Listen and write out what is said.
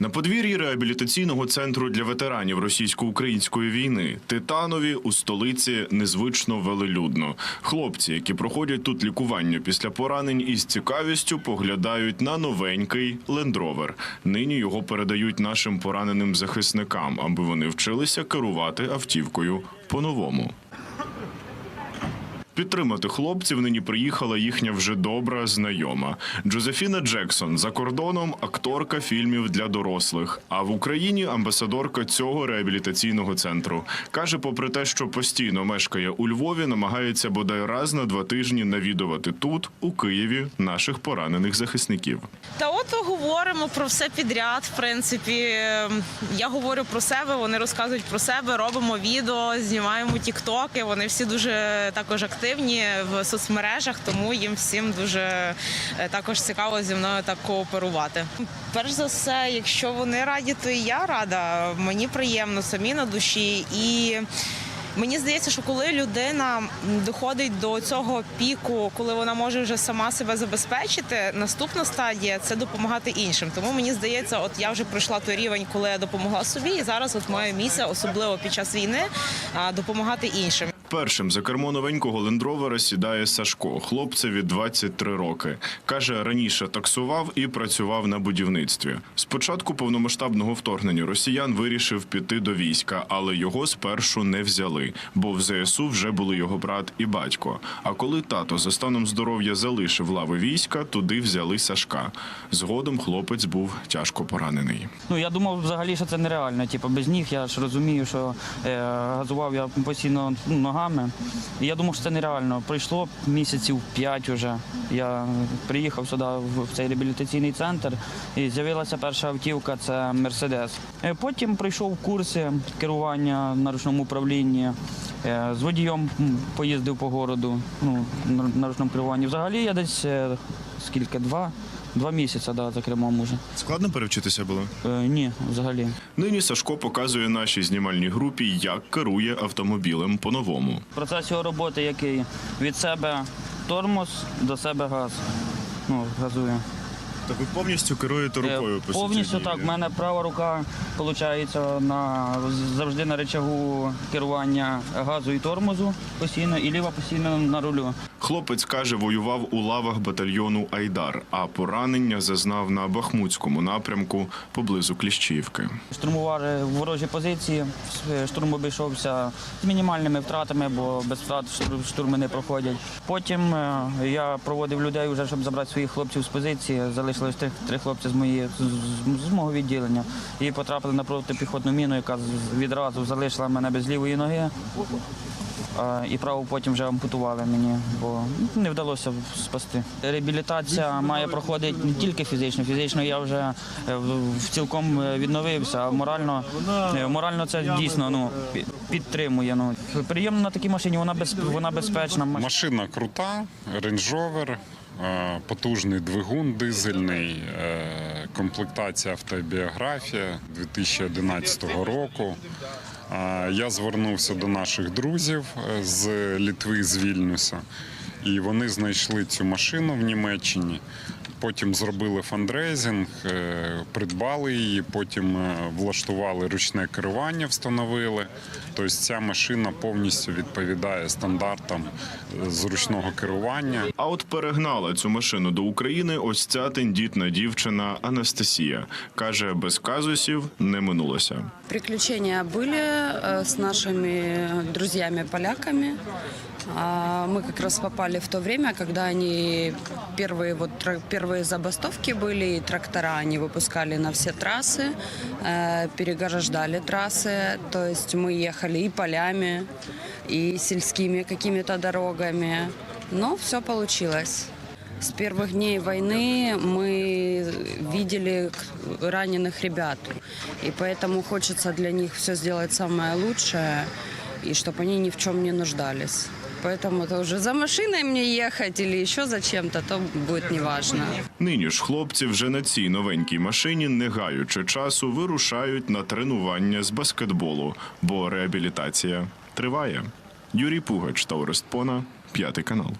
На подвір'ї реабілітаційного центру для ветеранів російсько-української війни Титанові у столиці незвично велелюдно. Хлопці, які проходять тут лікування після поранень, із цікавістю поглядають на новенький лендровер. Нині його передають нашим пораненим захисникам, аби вони вчилися керувати автівкою по-новому. Підтримати хлопців нині приїхала їхня вже добра знайома Джозефіна Джексон за кордоном акторка фільмів для дорослих. А в Україні амбасадорка цього реабілітаційного центру каже, попри те, що постійно мешкає у Львові, намагається бодай раз на два тижні навідувати тут, у Києві, наших поранених захисників. Та от говоримо про все підряд. В принципі, Ем, я говорю про себе, вони розказують про себе, робимо відео, знімаємо тіктоки. Вони всі дуже також активні в соцмережах, тому їм всім дуже е, також цікаво зі мною так кооперувати. Перш за все, якщо вони раді, то і я рада. Мені приємно самі на душі і. Мені здається, що коли людина доходить до цього піку, коли вона може вже сама себе забезпечити, наступна стадія це допомагати іншим. Тому мені здається, от я вже пройшла той рівень, коли я допомогла собі, і зараз от моя місія, особливо під час війни, допомагати іншим. Першим за кермо новенького лендровера сідає Сашко, хлопцеві 23 роки. Каже, раніше таксував і працював на будівництві. Спочатку повномасштабного вторгнення росіян вирішив піти до війська, але його спершу не взяли, бо в ЗСУ вже були його брат і батько. А коли тато за станом здоров'я залишив лави війська, туди взяли Сашка. Згодом хлопець був тяжко поранений. Ну я думав взагалі, що це нереально. Типу, без ніг я ж розумію, що е, газував я постійно ну, ногами. І я думав, що це нереально. Пройшло місяців п'ять уже. Я приїхав сюди в цей реабілітаційний центр, і з'явилася перша автівка це Мерседес. Е, Потім пройшов курси керування на ручному управлінні. Е, З водієм поїздив по городу ну, на- на ручному керуванні. Взагалі я десь е, скільки два, два місяці да, за кермом уже. Складно перевчитися було. Е, ні, взагалі. Нині Сашко показує нашій знімальній групі, як керує автомобілем по-новому. Процес його роботи який? Від себе тормоз, до себе газ. Ну, газує. Так ви повністю керуєте Е, Повністю так. У мене права рука виходить на завжди на речагу керування газу і тормозу постійно, і ліва постійно на рулю. Хлопець каже, воював у лавах батальйону Айдар, а поранення зазнав на Бахмутському напрямку поблизу Кліщівки. Штурмували ворожі позиції. Штурм обійшовся з мінімальними втратами, бо без втрат штурми не проходять. Потім е, я проводив людей, вже, щоб забрати своїх хлопців з позиції. Залишилось три, хлопці з, моєї, з мого відділення. І потрапили на протипіхотну міну, яка відразу залишила мене без лівої ноги. І праву потім вже ампутували мені, бо не вдалося спасти. Реабілітація має проходити не тільки фізично. Фізично я вже е, цілком е, відновився, а морально, е, морально це дійсно ну, підтримує. Ну. Приємно на такій машині, вона, без, вона безпечна. Машина крута, е, потужний двигун дизельний, комплектація автобіографія 2011 року. Я звернувся до наших друзів е, з Літви, з Вільнюса, і вони знайшли цю машину в Німеччині. Потім зробили фандрейзинг, е, придбали її, потім е, влаштували ручне керування, встановили. Тобто ця машина повністю відповідає стандартам е, зручного керування. А от перегнала цю машину до України ось ця тендітна дівчина Анастасія. Каже, без казусів не минулося. Приключения были э, с нашими друзьями-поляками. А, Мы как раз попали в то время, когда они первые, вот, первые забастовки были, и трактора они выпускали на все трассы, э, переграждали трассы. То есть мы ехали и полями, и сельскими какими-то дорогами. Но все получилось. С первых дней войны мы видели раненых ребят, и поэтому хочется для них все сделать самое лучшее, и чтобы они ни в чем не нуждались. Поэтому то уже за машиной мне ехать или еще за чим-то, то будет неважно. Нині ж хлопці вже на цій новенькій машині, не гаючи часу, вирушають на тренування з баскетболу, бо реабілітація триває. Юрій Пугач та Орест Пона, п'ятий канал.